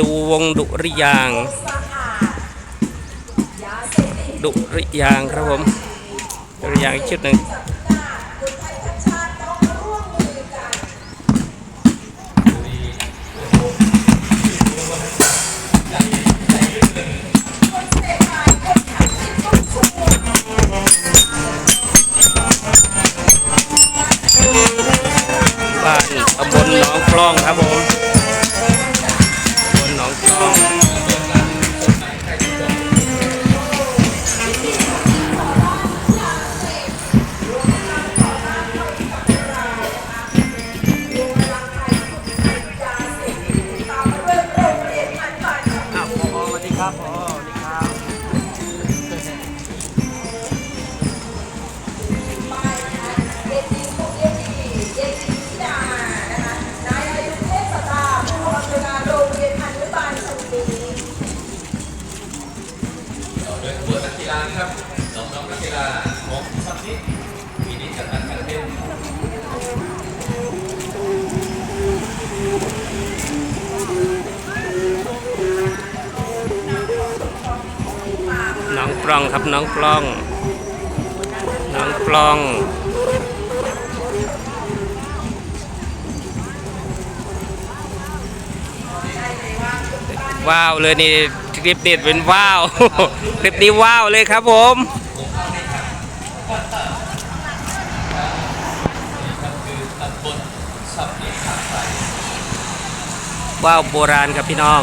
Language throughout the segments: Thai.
ดูวงดุริยาง ดุริยางครับผมดุริยางอีกชุดหนึ่งบ้านตำบลหนองคลองครับผม ปล้องครับน้องปล้อง น้องปล้องว้าวเลยนี่คลิปนี้เป็นว้าวคลิปนี้ว้าวเลยครับผมว้าวโบราณครับพี่น้อง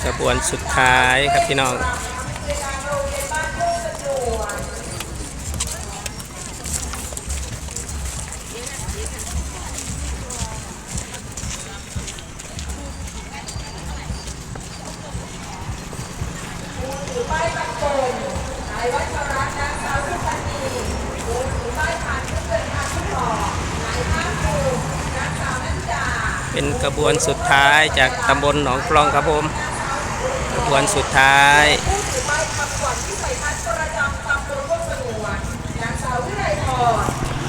เป็นกระบวนสุดท้ายครับพี่น้องเป็นกระบวนสุดท้ายจากตำบลหนองปล้องครับผม วนสุดท้าย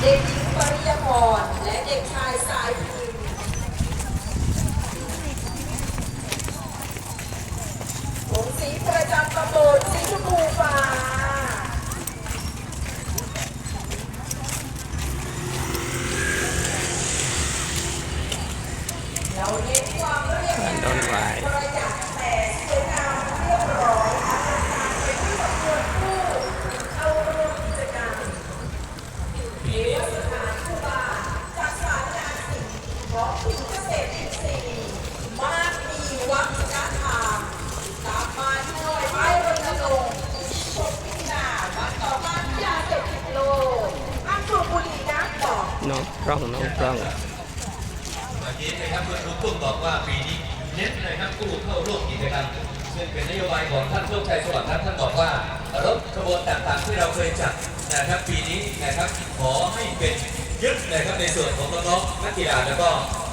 เด็กหญิงปริยพรและเด็กชายสายพิมพ์ผมสีประจำตำบลสีชมพูฟ้า เราเน้นความเรียบ บ้านดอนหวาย ประหยัดแต่สวยงามเรียบร้อยเป็นที่สำคัญผู้เข้าร่วมกิจกรรม เอวสถานครูบาจากสารการศิลป์ ของผิวเกษตรอินทรีย์มากมีวัฒนธรรมตามมาด้วยไม้รณรงค์ชมพิจารณาวันต่อวันยาเสพติดโลกห้ามสูบบุหรี่น้ำต่อน้องปล้องน้องปล้องเมื่อกี้นะครับคุณครูปุ้มบอกว่าปีนี้เน้นเลยครับผู้เข้าร่วมกิจกรรมซึ่งเป็นนโยบายของท่านโชคชัยสวัสดิ์ครับท่านบอกว่ารถขบวนต่างๆที่เราเคยจัดนะครับปีนี้นะครับขอให้เป็น ยึดนะครับในส่วนของน้องๆนักกีฬาแล้วก็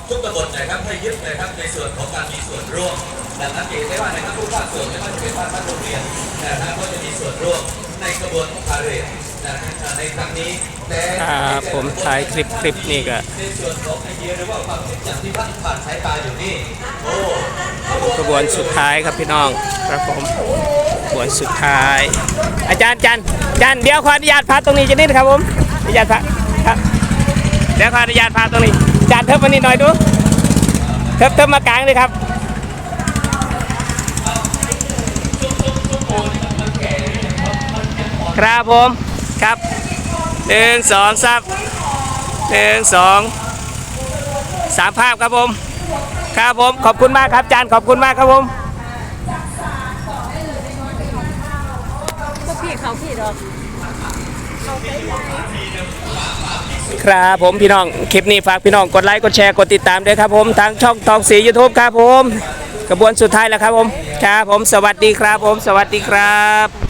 ทุกตำบลนะครับให้ยึดนะครับในส่วนของการมีส่วนร่วมดังนั้นเองได้ว่านะครับผู้ภาคส่วนไม่ว่าจะเป็นภาครัฐโรงเรียนนะครับก็จะมีส่วนร่วมในกระบวนพาเหรดนะครับในครั้งนี้แต่ครับผมถ่ายคลิปคลิปนี้ก็ในส่วนของไอเดียหรือว่าความคิดอย่างที่ท่านผ่านสายตาอยู่นี่โอ้กระบวนสุดท้ายครับพี่น้องครับผมกระบวนสุดท้าย อาจารย์จันอาจันเดี๋ยวขออนุญาตพักตรงนี้จะนิดครับผมอนุญาตพักครับ เดี๋ยวขออนุญาตพักตรงนี้จารย์เทิบมานิดหน่อยดูเทิบเทิบมากลางเลยครับครับผมครับหนึ่งสองสามหนึ่งสองสามภาพครับผมครับผมขอบคุณมากครับจารย์ขอบคุณมากครับผมพี่เขาพี่ดอก ครับผมพี่น้องคลิปนี้ฝากพี่น้องกดไลค์กดแชร์กดติดตามด้วยครับผมทางช่องทองสียูทูบครับผม กระบวนสุดท้ายแล้วครับผม ครับผมสวัสดีครับผม สวัสดีครับ